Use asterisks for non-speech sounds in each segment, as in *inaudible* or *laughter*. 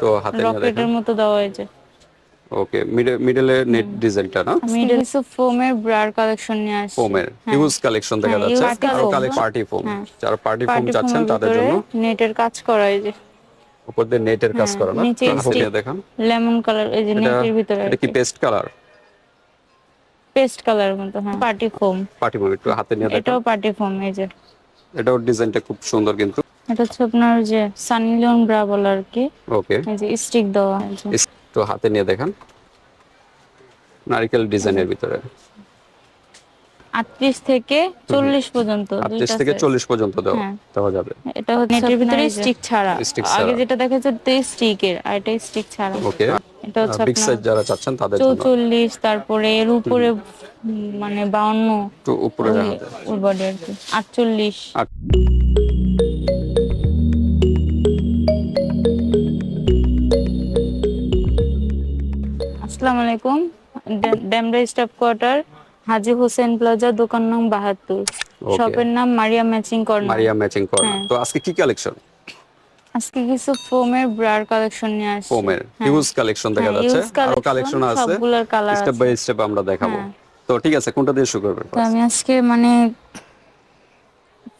তো হাতে রকেটের মতো দেওয়া হয়েছে। ওকে মিডলে নেট ডিজাইনটা না? মিডল কিছু ফোমের ব্রার কালেকশন নিয়ে আসছি। ফোমের হ্যাঁ। হিউজ কালেকশন দেখা হ্যাঁ, যাচ্ছে। আরও কালে পার্টি ফোম হ্যাঁ। যারা পার্টি ফোম চাচ্ছেন তাদের জন্য নেটের কাজ করা এই যে। উপর দিয়ে নেটের কাজ হ্যাঁ, করা না? হাতে দেখান। লেমন কালার এই যে নেটের ভিতরে এটা কি পেস্ট কালার পেস্ট কালার মতো হ্যাঁ। পার্টি ফোম পার্টি ফোম একটু হাতে নিয়ে দেখেন। এটাও পার্টি ফোম এই যে। এটাও ডিজাইনটা খুব সুন্দর কিন্তু। এটা হচ্ছে আপনার যে সানি ব্রা বলে আর কি। ওকে। যে স্টিক দেওয়া একটু হাতে নিয়ে দেখেন। নারকেল ডিজাইনের ভিতরে। 38 থেকে 40 পর্যন্ত 38 থেকে 40 পর্যন্ত দাও হ্যাঁ। দেওয়া যাবে। এটা হচ্ছে এর ভিতরে স্টিক ছাড়া। আগে যেটা দেখা যাচ্ছে তে স্টিকের আর এটা স্টিক ছাড়া। ওকে। এটা হচ্ছে বিগ সাইজ যারা চাচ্ছেন তাদের জন্য। 44 তারপরে এর উপরে মানে 52 উপরে যারা বডি আর কি। 48 আসসালামু আলাইকুম। Demra staff quarter Haji Hossain plaza দোকান নং বাহাত্তর। শপের নাম Maria matching corner. Maria matching corner. হ্যাঁ। তো আজকে কি কালেকশন? আজকে কিছু ফোমের ব্রার কালেকশন নিয়ে আসছি। ফোমের। হ্যাঁ। হিউজ কালেকশন দেখা হ্যাঁ, যাচ্ছে। আরও কালেকশন আছে। সবগুলোর কালার স্টেপ বাই স্টেপ আমরা দেখাবো। তো ঠিক আছে কোনটা দিয়ে শুরু করবেন আমি আজকে মানে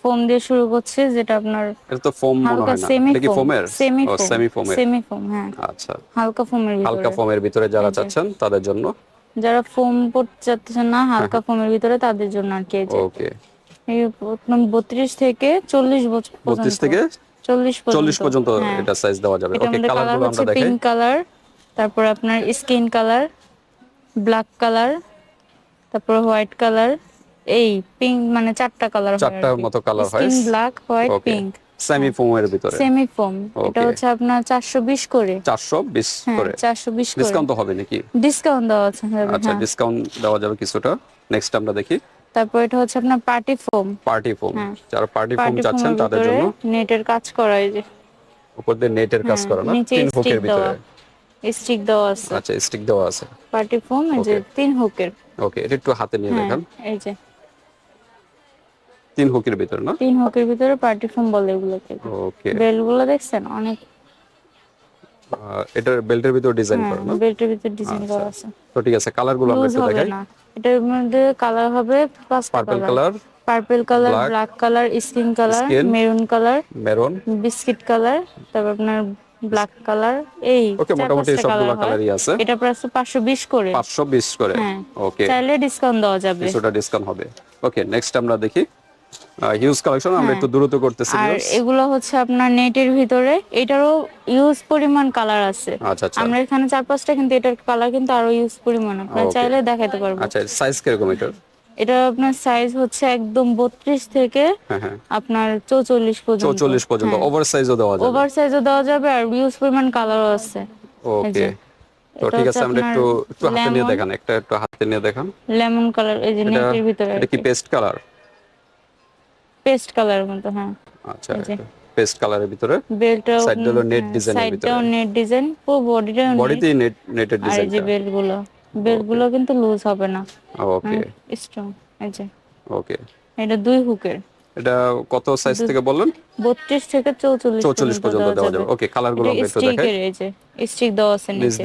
ফোম দিয়ে শুরু করছে যেটা আপনার এটা তো ফোম মনে হয় না। সেমি এটা কি ফোম ফোমের? সেমি ফোম সেমি ফোমের সেমি ফোম হ্যাঁ। আচ্ছা। হালকা ফোমের ভিতরে। হালকা ফোমের ভিতরে যারা চাচ্ছেন তাদের জন্য? যারা ফোম পড়তে চাচ্ছেন না হালকা ফোমের ভিতরে তাদের জন্য আর কি ওকে। এই প্রথম বত্রিশ থেকে চল্লিশ বছর বত্রিশ পর্যন্ত থেকে চল্লিশ চল্লিশ পর্যন্ত হ্যাঁ। এটা সাইজ দেওয়া যাবে। ওকে কালার কালারগুলো আমরা দেখাই। পিঙ্ক কালার তারপর আপনার স্কিন কালার ব্ল্যাক কালার তারপর হোয়াইট কালার এই পিঙ্ক মানে চারটা কালার চারটার মতো কালার হয়। Skin black white pink semi ফোমের ভিতরে। সেমি ফোম এটা. হচ্ছে আপনার চারশো বিশ করে। চারশো বিশ হ্যাঁ করে। চারশো বিশ করে। ডিসকাউন্ট তো হবে নাকি? ডিসকাউন্ট দেওয়া আছে আচ্ছা হ্যাঁ। ডিসকাউন্ট দেওয়া যাবে কিছুটা। নেক্সট আমরা দেখি। তারপর এটা হচ্ছে আপনার পার্টি ফোম পার্টি ফোম হ্যাঁ। যারা পার্টি ফোম চাচ্ছেন তাদের জন্য নেটের কাজ করা এই যে। উপর দিয়ে নেটের কাজ হ্যাঁ, করা না? তিন হুকের ভিতরে। স্টিক দেওয়া আছে। আচ্ছা স্টিক দেওয়া আছে। পার্টি ফোম এই যে তিন হুকের ওকে এটা একটু হাতে নিয়ে হ্যাঁ দেখান। এই যে। তিন হুকের ভিতরে না? তিন হুকের ভিতরে পার্টি ফোম বলে এগুলোকে। ওকে। বেল্টগুলো দেখছেন? অনেক। এটার বেল্টের ভিতরে ডিজাইন হ্যাঁ করা না? বেল্টের ভিতরে ডিজাইন করা আছে। তো ঠিক আছে কালারগুলো আমরা একটু দেখাই। এটার মধ্যে কালার হবে purple colour purple colour black colour skin colour maroon colour maroon biscuit colour তারপর আপনার ব্ল্যাক কালার এই ওকে মোটামুটি সবগুলো কালার কালারই আছে। এটা পাঁচশো বিশ করে। পাঁচশো বিশ করে। হ্যাঁ। ওকে চাইলে ডিসকাউন্ট দেওয়া যাবে। কিছুটা ডিসকাউন্ট হবে। ওকে নেক্সট আমরা দেখি। হিউজ কালেকশন আমরা একটু দ্রুত করতেছি হ্যাঁ। আর এগুলো হচ্ছে আপনার নেটের ভিতরে। এটারও ইউজ পরিমাণ কালার আছে। আচ্ছা আচ্ছা। আমরা এখানে চার পাঁচটা কিন্তু এটার কালার কিন্তু আরও ইউজ পরিমাণ। আপনার. চাইলে দেখাতে পারব। আচ্ছা সাইজ কীরকম এটার? এটা আপনার সাইজ হচ্ছে একদম বত্রিশ থেকে হ্যাঁ হ্যাঁ। আপনার চৌচল্লিশ পর্যন্ত। চৌচল্লিশ পর্যন্ত। ওভার সাইজও দেওয়া যাবে। ওভার সাইজও দেওয়া যাবে আর ইউজ পরিমাণ কালারও আছে। ওকে তো ঠিক আছে আমরা একটু একটু হাতে নিয়ে। দেখান একটা একটু হাতে নিয়ে দেখান। লেমন কালার এই যে নেটের ভিতরে এটা কি পেস্ট কালার পেস্ট কালারের মতো হ্যাঁ। আচ্ছা পেস্ট কালারের ভিতরে। বেল্টটাও Side টা হলো design এর সাইডটাও ভিতরে। নেট ডিজাইন পুরো বডিটাও বডিতে নেট নেটের আর এই বেল্টগুলো বেল্টগুলো কিন্তু লুজ হবে না। ওকে স্ট্রং যে। ওকে এটা দুই হুকের। এটা কত সাইজ থেকে বললেন? বত্রিশ থেকে চৌচল্লিশ চৌচল্লিশ পর্যন্ত দেওয়া যাবে। ওকে কালারগুলো আমরা একটু দেখাই। স্টিকের এই যে স্টিক দেওয়া আছে নিচে।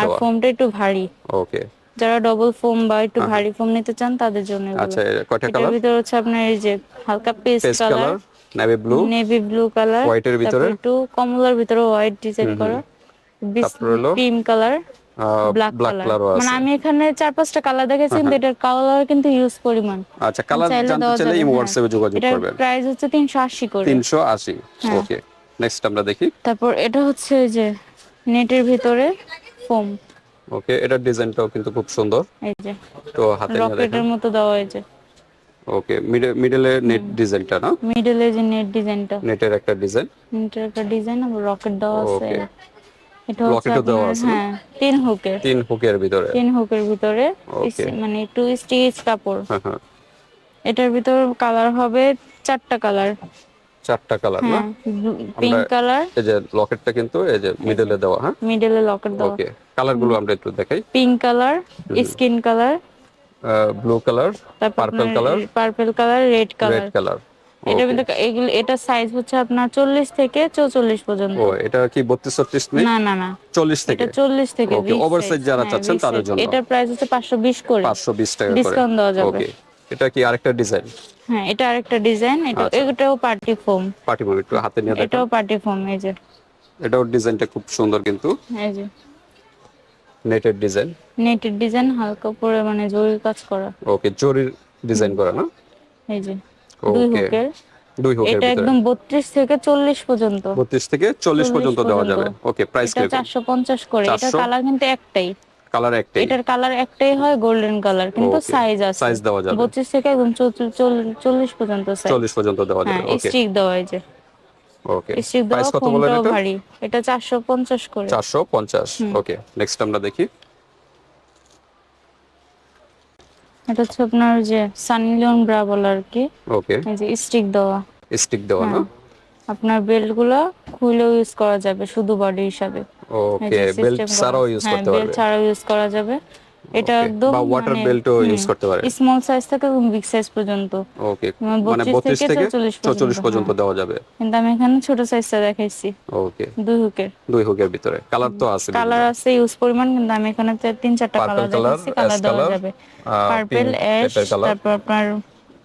আর ফোমটা একটু ভারী। ওকে যারা ডবল ফোম বা একটু ভারী ফোম নিতে চান তাদের জন্য আচ্ছা কয়টা কালার ভিতরে হচ্ছে আপনার এই যে হালকা paste colour navy blue navy blue কালারের ভিতরে? একটু কমলার ভিতরে হোয়াইট ডিজাইন করা ক্রিম কালার ব্ল্যাক কালার মানে আমি এখানে চার পাঁচটা কালার দেখেছি কিন্তু এটার কালার কিন্তু ইউজ পরিমাণ। আচ্ছা কালার জানতে চাইলে ইমো হ্যাঁ। হোয়াটসঅ্যাপে যোগাযোগ করবেন। প্রাইস হচ্ছে তিনশো আশি করে। তিনশো আশি হ্যাঁ। ওকে নেক্সট আমরা দেখি। তারপর এটা হচ্ছে এই যে নেটের ভিতরে ফোম ওকে এটার ডিজাইনটাও কিন্তু খুব সুন্দর। এই যে তো হাতে রকেটের মতো দেওয়া হয়েছে। ওকে মিডলে নেট ডিজাইনটা না? মিডলে যে নেট ডিজাইনটা। নেটের একটা ডিজাইন। নেটের একটা ডিজাইন আবার রকেট দেওয়া আছে। এটা Rocket দেওয়া আছে? হ্যাঁ তিন হুকের। তিন হুকের ভিতরে। তিন হুকের ভিতরে। মানে টু স্টিচ কাপড়। হ্যাঁ হ্যাঁ। এটার ভিতর কালার হবে চারটা কালার। চারটা কালার না? হ্যাঁ পিঙ্ক কালার। এই যে লকেটটা কিন্তু এই যে মিডলে দেওয়া হ্যাঁ? মিডলে লকেট দেওয়া। ওকে কালারগুলো আমরা একটু দেখাই। Pink colour skin colour. Blue colour purple colour purple colour. Red colour red colour. এটা কিন্তু এগুলো এটা সাইজ হচ্ছে আপনার চল্লিশ থেকে চৌচল্লিশ পর্যন্ত। ও এটা কি বত্রিশ ছত্রিশ নেই? না না না। চল্লিশ থেকে? এটা চল্লিশ থেকে ওকে ওভারসাইজ যারা চাচ্ছেন তাদের জন্য। এটার প্রাইস হচ্ছে পাঁচশো বিশ করে। পাঁচশো বিশ টাকা করে। Discount দেওয়া যাবে। ওকে এটা কি আরেকটা ডিজাইন? হ্যাঁ এটা আরেকটা ডিজাইন এটা আচ্ছা। এটাও পার্টি ফোম। পার্টি মোড একটু হাতে নিয়ে এটাও পার্টি ফোম এই যে। এটাও ডিজাইনটা খুব সুন্দর কিন্তু। এই যে। নেটের ডিজাইন। নেটের ডিজাইন হালকা করে মানে জরি কাজ করা। ওকে জরির ডিজাইন করা না? এই যে দুই ওকে। হুকের। দুই হুকের এটা একদম বত্রিশ থেকে চল্লিশ পর্যন্ত। বত্রিশ থেকে চল্লিশ পর্যন্ত দেওয়া যাবে। ওকে প্রাইস চারশো পঞ্চাশ করে। এটা কালার কিন্তু একটাই। কালার একটাই। এটার কালার একটাই হয় গোল্ডেন কালার কিন্তু সাইজ আছে। সাইজ দেওয়া যাবে। বত্রিশ থেকে একদম চৌচল্লিশ- চল্লিশ- চল্লিশ পর্যন্ত সাইজ চল্লিশ পর্যন্ত দেওয়া হ্যাঁ যাবে ওকে স্টিক দেওয়া এই ওকে স্টিক দেওয়া কত বলেন এটা? ভারী। এটা চারশো পঞ্চাশ করে। চারশো পঞ্চাশ ওকে নেক্সট আমরা দেখি। এটা হচ্ছে আপনার যে সানি লিওন ব্রা বলা আর কি। ওকে এই যে স্টিক দেওয়া। স্টিক দেওয়া না? আপনার বেল্টগুলা খুলেও ইউজ করা যাবে শুধু বডি হিসাবে। ওকে বেল্ট ছাড়াও ইউজ করতে পারবে। বেল্ট ছাড়াও ইউজ করা যাবে। এটা একদম বা ওয়াটার বেল্টও ইউজ করতে পারে। স্মল সাইজ থেকে বিগ সাইজ পর্যন্ত। ওকে মানে মানে 32 থেকে থেকে 44 পর্যন্ত, পর্যন্ত দেওয়া যাবে। কিন্তু আমি এখানে ছোট সাইজটা দেখাইছি। ওকে দুই হুকের। দুই হুকের ভিতরে। কালার তো আছে কালার আছে ইউজ পরিমাণ কিন্তু আমি এখানে তিন চারটা কালার দেখাইছি কালার দেওয়া যাবে। পার্পল অ্যাশ তারপর আপনার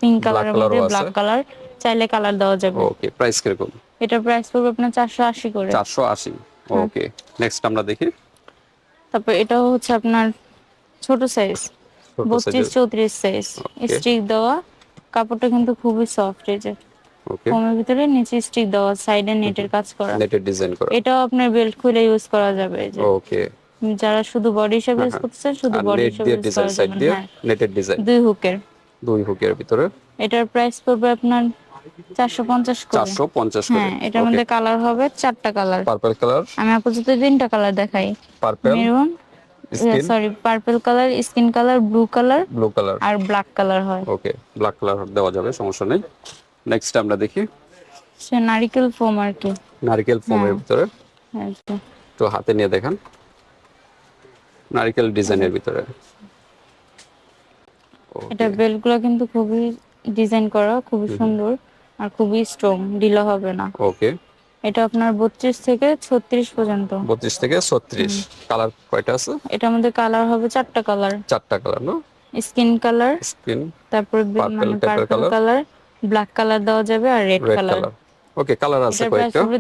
পিঙ্ক কালারের color মধ্যে। ব্ল্যাক কালার চাইলে কালার দেওয়া যাবে। ওকে প্রাইস কীরকম? এটার প্রাইস পড়বে আপনার চারশো আশি করে। চারশো আশি ওকে নেক্সট আমরা দেখি। তারপর এটাও হচ্ছে আপনার ছোট সাইজ ছোট বত্রিশ size-এর। চৌত্রিশ সাইজ স্টিক দেওয়া কাপড়টা কিন্তু খুবই সফট এই যে। ওকে ফোমের ভিতরে নিচে স্টিক দেওয়া সাইডে নেটের কাজ করা। নেটের ডিজাইন করা। এটাও আপনার বেল্ট খুলে ইউজ করা যাবে এই যে। ওকে যারা শুধু বডি হিসাবে ইউজ করতেছেন শুধু বডি হিসাবে ইউজ ডিজাইন করা যাবে নেটের ডিজাইন দুই হুকের দুই হুকের ভিতরে। এটার প্রাইস পড়বে আপনার চারশো পঞ্চাশ করে। চারশো পঞ্চাশ করে। হ্যাঁ এটার মধ্যে কালার হবে চারটা কালার। পার্পল কালার আমি আপাতত তিনটা কালার দেখাই। Purple maroon sorry purple colour skin colour blue colour blue colour আর ব্ল্যাক কালার হয়। ওকে ব্ল্যাক কালার দেওয়া যাবে সমস্যা নেই। নেক্সট আমরা দেখি। সে নারিকেল ফোম আর কি। নারকেল ফোমের ভিতরে। তো হাতে নিয়ে দেখান। নারকেল ডিজাইনের ভিতরে। এটা বেল্টগুলো কিন্তু খুবই ডিজাইন করা খুবই সুন্দর। আর খুবই স্ট্রং ঢিলা হবে না। ওকে এটা আপনার বত্রিশ থেকে ছত্রিশ পর্যন্ত। বত্রিশ থেকে ছত্রিশ। কালার কয়টা আছে? এটার মধ্যে কালার হবে চারটা কালার চারটা কালার না? স্কিন কালার স্কিন তারপর মানে পার্পল কালার ব্ল্যাক কালার দেওয়া যাবে আর রেড কালার ওকে কালার আছে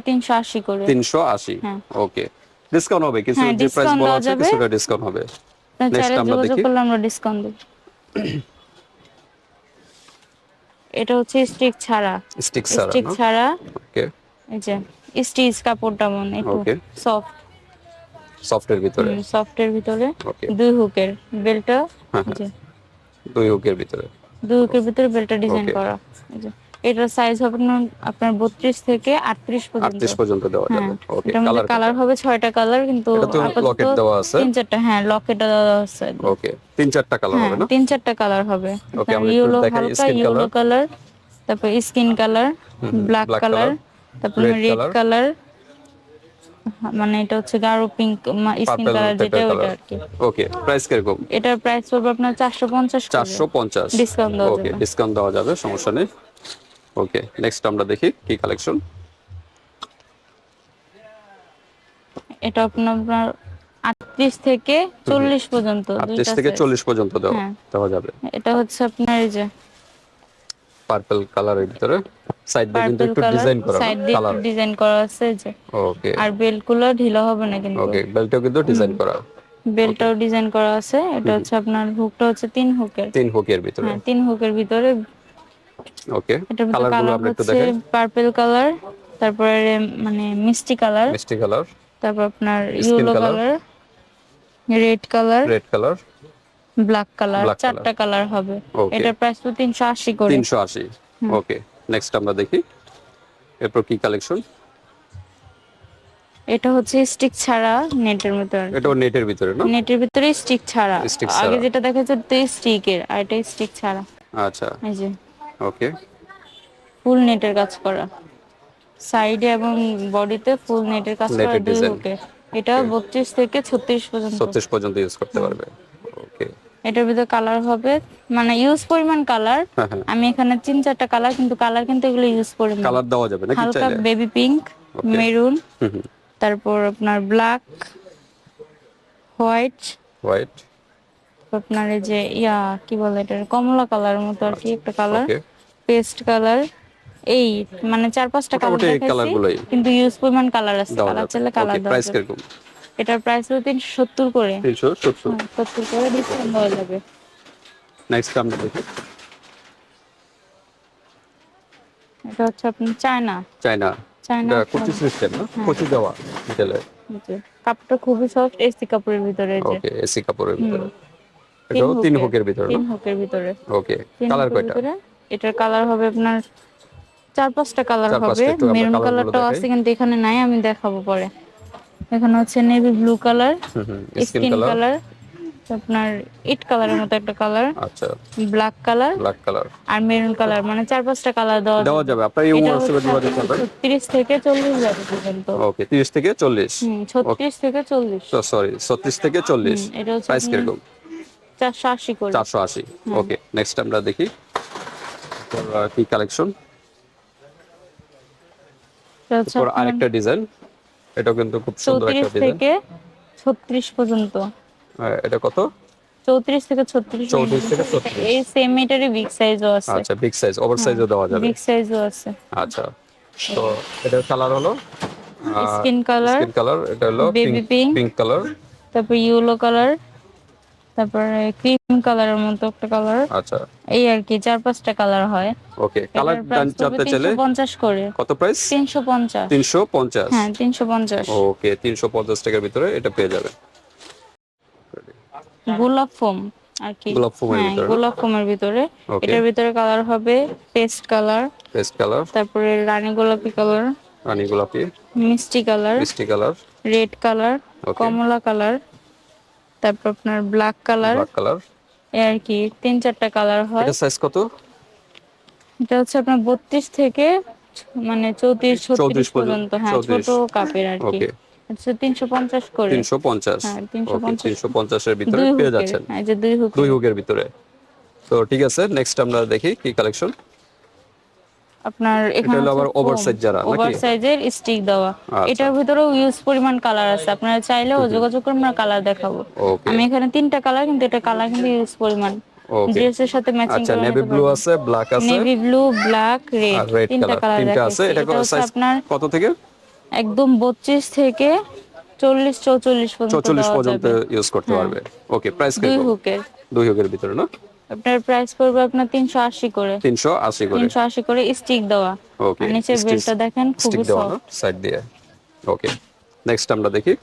তিনশো আশি করে। তিনশো আশি। হ্যাঁ। ওকে ডিসকাউন্ট হবে কিছু হ্যাঁ, যে প্রাইস বলা আছে। কিছুটা ডিসকাউন্ট হবে। চাইলে আমরা দেখি। আমরা ডিসকাউন্ট দেব। *coughs* এটা হচ্ছে স্টিক ছাড়া। স্টিক ছাড়া স্টিক ছাড়া। ওকে। এই যে স্টিচ কাপড়টা মনে একটু. সফট। সফটের ভিতরে? সফটের ভিতরে। দুই হুকের বেলটা হ্যাঁ, যে। দুই হুকের ভিতরে। দুই হুকের ভিতরে বেলটা ডিজাইন করা এই যে। এটার সাইজ হবে আপনার- আপনার বত্রিশ থেকে আটত্রিশ পর্যন্ত। আটত্রিশ পর্যন্ত দেওয়া হ্যাঁ যাবে ওকে কালার কালার হবে ছয়টা কালার কিন্তু লকেট দেওয়া আছে। তিন চারটা হ্যাঁ লকেট দেওয়া আছে। ওকে তিন চারটা কালার হ্যাঁ হবে না? তিন চারটা কালার হবে। ইয়েলো হালকা ইয়েলো কালার তারপর স্কিন কালার ব্ল্যাক কালার তারপর রেড কালার মানে এটা হচ্ছে গাঢ় পিঙ্ক স্কিন কালার যেটা ওইটা আর কি ওকে প্রাইস কীরকম? এটার প্রাইস পড়বে আপনার চারশো পঞ্চাশ চারশো পঞ্চাশ। Discount দেওয়া ওকে ডিসকাউন্ট দেওয়া যাবে সমস্যা নেই। ওকে নেক্সট আমরা দেখি কি কালেকশন এটা আপনার আপনার আটত্রিশ থেকে চল্লিশ পর্যন্ত আটত্রিশ দুইটা থেকে size। চল্লিশ পর্যন্ত দেওয়া হ্যাঁ। দেওয়া যাবে। এটা হচ্ছে আপনার এই যে পার্পল কালারের ভিতরে। সাইড দিয়ে কিন্তু একটু ডিজাইন করা সাইড দিয়ে কালার ডিজাইন করা আছে যে। ওকে আর বেল্টগুলো ঢিলা হবে না কিন্তু। ওকে বেল্টও কিন্তু ডিজাইন করা। বেল্টটাও ডিজাইন করা আছে। এটা হচ্ছে আপনার হুকটা হচ্ছে তিন হুকের তিন হুকের ভিতরে। হ্যাঁ তিন হুকের ভিতরে ওকে এটার কালার হচ্ছে পার্পল কালার তারপরে মানে মিষ্টি কালার মিষ্টি কালার তারপর আপনার yellow colour red colour red colour black colour চারটা কালার হবে. এটার প্রাইস তো তিনশো আশি করে। তিনশো আশি। ওকে নেক্সট আমরা দেখি। এরপর কি কালেকশন এটা হচ্ছে স্টিক ছাড়া নেটের ভিতর। এটাও নেটের ভিতরে না? নেটের ভিতরে স্টিক ছাড়া। আগে যেটা দেখা যাচ্ছে স্টিকের আর এটা স্টিক ছাড়া। আচ্ছা। এই যে। ওকে ফুল নেটের কাজ করা। সাইডে এবং বডিতে ফুল নেটের কাজ করা দুই। হুকে এটা বত্রিশ থেকে ছত্রিশ পর্যন্ত। ছত্রিশ পর্যন্ত ইউজ করতে পারবে। ওকে এটার ভিতরে কালার হবে মানে ইউজ পরিমাণ কালার হ্যাঁ হ্যাঁ। আমি এখানে তিন চারটা কালার কিন্তু কালার কিন্তু এগুলো ইউজ পরিমাণ। কালার দেওয়া যাবে নাকি হালকা বেবি পিঙ্ক মেরুন তারপর আপনার ব্ল্যাক হোয়াইট হোয়াইট আপনার এই যে ইয়া কি বলে এটা কমলা কালার মতো আর কি একটা কালার পেস্ট কালার এই মানে চার পাঁচটা কালার দেখাইছি কিন্তু ইউজ পরিমাণ কালার আছে কালার চাইলে কালার দেওয়া প্রাইস কীরকম? এটার প্রাইস হলো তিনশো সত্তর করে। তিনশো সত্তর। হ্যাঁ, সত্তর করে ডিসকাউন্ট দেওয়া যাবে। নেক্সট আমরা দেখি। এটা হচ্ছে আপনার চায়না। চায়না। চায়না কুচি সিস্টেম না? কুচি দেওয়া ডিটেলে কাপড়টা খুবই সফট এসি কাপড়ের ভিতরে যে। ওকে এসি কাপড়ের ভিতরে। এটাও তিন হুকের। ভিতরে তিন হুকের ভিতরে। ওকে কালার কয়টা? এটার কালার হবে আপনার চার পাঁচটা কালার হবে। মেরুন দেখাই। আছে কিন্তু এখানে নাই আমি দেখাবো পরে। এখানে হচ্ছে navy blue colour skin colour. আপনার ইট কালারের মতো একটা কালার আচ্ছা। Black colour black colour. আর মেরুন কালার মানে চার পাঁচটা কালার দেওয়া দেওয়া যাবে। আপনার এই এটা হোয়াটসঅ্যাপে যোগাযোগ করবেন। ছত্রিশ থেকে চল্লিশ যাবে পর্যন্ত। ওকে 30 থেকে 40 হুম ছত্রিশ থেকে চল্লিশ। তো সরি 36 থেকে 40 এটা হচ্ছে প্রাইস কীরকম? চারশো আশি করে 480 ওকে নেক্সট আমরা দেখি। কি কালেকশন এটা তারপর আরেকটা ডিজাইন এটাও কিন্তু খুব সুন্দর একটা ডিজাইন থেকে ছত্রিশ পর্যন্ত। এটা কত? চৌত্রিশ থেকে ছত্রিশ 34 থেকে 36 এই সেম এটারই বিগ সাইজও আছে। আচ্ছা বিগ সাইজ ওভার সাইজও দেওয়া যাবে। বিগ সাইজও আছে। আচ্ছা তো এটার কালার হলো স্কিন কালার স্কিন কালার এটা হলো পিঙ্ক কালার তারপর ইয়েলো কালার তারপরে ক্রিম কালারের মতো একটা কালার আচ্ছা। এই আর কি চার পাঁচটা কালার হয়। ওকে কালার জানতে চাইলে পঞ্চাশ করে। কত প্রাইস তিনশো পঞ্চাশ। তিনশো পঞ্চাশ। হ্যাঁ তিনশো পঞ্চাশ। ওকে তিনশো পঞ্চাশ টাকার ভিতরে এটা পেয়ে যাবে। গোলাপ ফোম আর কি। গোলাপ ফোমের হ্যাঁ ভিতরে। গোলাপ ফোমের ভিতরে। এটার ভিতরে কালার হবে পেস্ট কালার পেস্ট কালার তারপরে রানী গোলাপি কালার রানী গোলাপি। মিষ্টি কালার মিষ্টি কালার রেড কালার কমলা কালার তারপর আপনার ব্ল্যাক কালার ব্ল্যাক কালার আর কি তিন চারটা কালার হয়। এটা সাইজ কত? এটা হচ্ছে আপনার বত্রিশ থেকে মানে চৌত্রিশ ছত্রিশ 34 পর্যন্ত হ্যাঁ ছোট কাপের আর কি। তিনশো পঞ্চাশ করে। তিনশো পঞ্চাশ। হ্যাঁ, 350 ওকে তিনশো পঞ্চাশের ভিতরে পেয়ে যাচ্ছেন। হ্যাঁ এই যে দুই হুক দুই হুকের ভিতরে। তো ঠিক আছে নেক্সট আমরা দেখি কি কালেকশন আপনার এখানে আবার oversize যারা, নাকি? ওভার সাইজের স্টিক দেওয়া। আচ্ছা। এটার ভিতরেও ইউজ পরিমাণ কালার আছে। আপনারা চাইলেও যোগাযোগ করে আমরা কালার দেখাবো। আমি এখানে তিনটা কালার কিন্তু এটা কালার কিন্তু ইউজ পরিমাণ। সাথে ম্যাচিং আচ্ছা নেভি ব্লু আছে ব্ল্যাক আছে। নেভি ব্লু ব্ল্যাক রেড তিনটা কালার আছে। এটা হচ্ছে সাইজ আপনার কত থেকে? একদম বত্রিশ থেকে চল্লিশ চৌচল্লিশ পর্যন্ত চৌচল্লিশ দেওয়া পর্যন্ত ইউজ করতে পারবে। ওকে প্রাইস দুই হুকের। দুই হুকের ভিতরে না? আপনার প্রাইস পড়বে আপনার তিনশো আশি করে। তিনশো আশি করে। তিনশো আশি করে স্টিক দেওয়া। ওকে আর নিচের বেলটা দেখেন খুবই সফট সাইড দিয়ে। ওকে নেক্সট আমরা দেখি।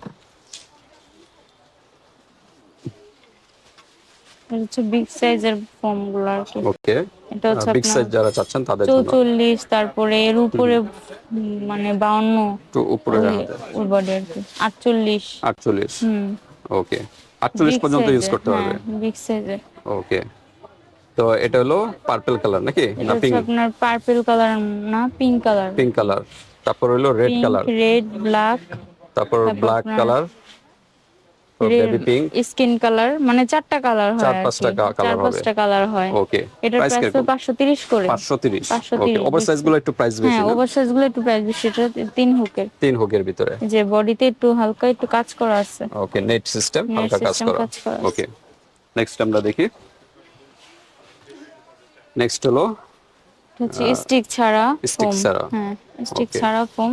হচ্ছে বিগ সাইজের ফোমগুলো আর কি। ওকে এটা হচ্ছে বিগ সাইজ যারা চাচ্ছেন তাদের জন্য। চৌচল্লিশ তারপরে এর উপরে মানে বাউন্ন একটু উপরে রাখতে ওই বডি আর কি। আটচল্লিশ। আটচল্লিশ। হুম। ওকে আটচল্লিশ big পর্যন্ত ইউজ করতে পারবে। হ্যাঁ, বিগ সাইজের ওকে তো এটা হলো পার্পল কালার নাকি? এটা না পিঙ্ক আপনার পার্পল কালার না পিঙ্ক কালার পিঙ্ক কালার তারপর হলো রেড কালার রেড ব্ল্যাক তারপর black colour baby pink skin colour মানে চারটা কালার হয় চার পাঁচটা কি। কা- colour চার হবে। পাঁচটা কালার হয়। ওকে এটার প্রাইস পাঁচশো তিরিশ করে। পাঁচশো তিরিশ। 530 ওকে ওভার সাইজগুলো একটু প্রাইস বেশি হ্যাঁ না? ওভার সাইজগুলো একটু প্রাইস বেশি। এটা তিন হুকের। তিন হুকের ভিতরে। যে বডিতে একটু হালকা একটু কাজ করা আছে। ওকে নেট সিস্টেম হালকা কাজ করা। ওকে নেক্সট আমরা দেখি। নেক্সট হলো এটা হচ্ছে স্টিক ছাড়া foam। ছাড়া। হ্যাঁ স্টিক ছাড়া ফোম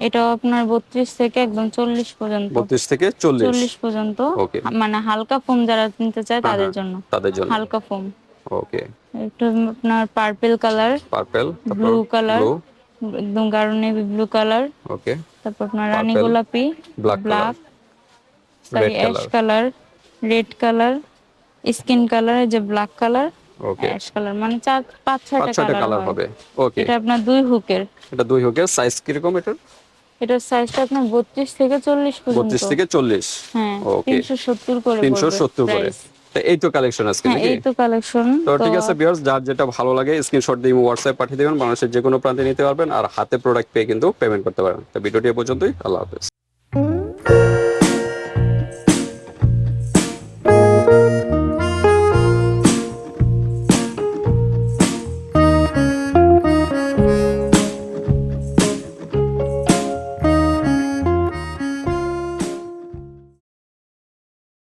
এটাও আপনার বত্রিশ থেকে একদম চল্লিশ পর্যন্ত। বত্রিশ থেকে চল্লিশ। চল্লিশ পর্যন্ত। Okay. মানে হালকা ফোম যারা নিতে চায় তাদের হ্যাঁ, জন্য। তাদের জন্য। হালকা ফোম ওকে একটু আপনার purple colour purple blue colour একদম গাঢ় নেভি ব্লু কালার ওকে তারপর আপনার রানী গোলাপি black sorry ash colour red colour skin colour যে black colour okay ash colour মানে চার পাঁচ ছয়টা কালার হবে। ওকে এটা আপনার দুই হুকের। এটা দুই হুকের সাইজ কীরকম এটার? এটার সাইজটা আপনার বত্রিশ থেকে চল্লিশ পর্যন্ত। বত্রিশ থেকে চল্লিশ। হ্যাঁ ওকে তিনশো সত্তর করে তিনশো পড়বে সত্তর করে। এই তো কালেকশন আজকে হ্যাঁ নাকি? এই তো কালেকশন তো ঠিক আছে ভিউয়ার্স যার যেটা ভালো লাগে স্ক্রিনশট দিয়ে হোয়াটসঅ্যাপ পাঠিয়ে দেবেন। বাংলাদেশের যে কোনো প্রান্তে নিতে পারবেন। আর হাতে প্রোডাক্ট পেয়ে কিন্তু পেমেন্ট করতে পারেন তো ভিডিওটি এ পর্যন্তই। আল্লাহ হাফেজ।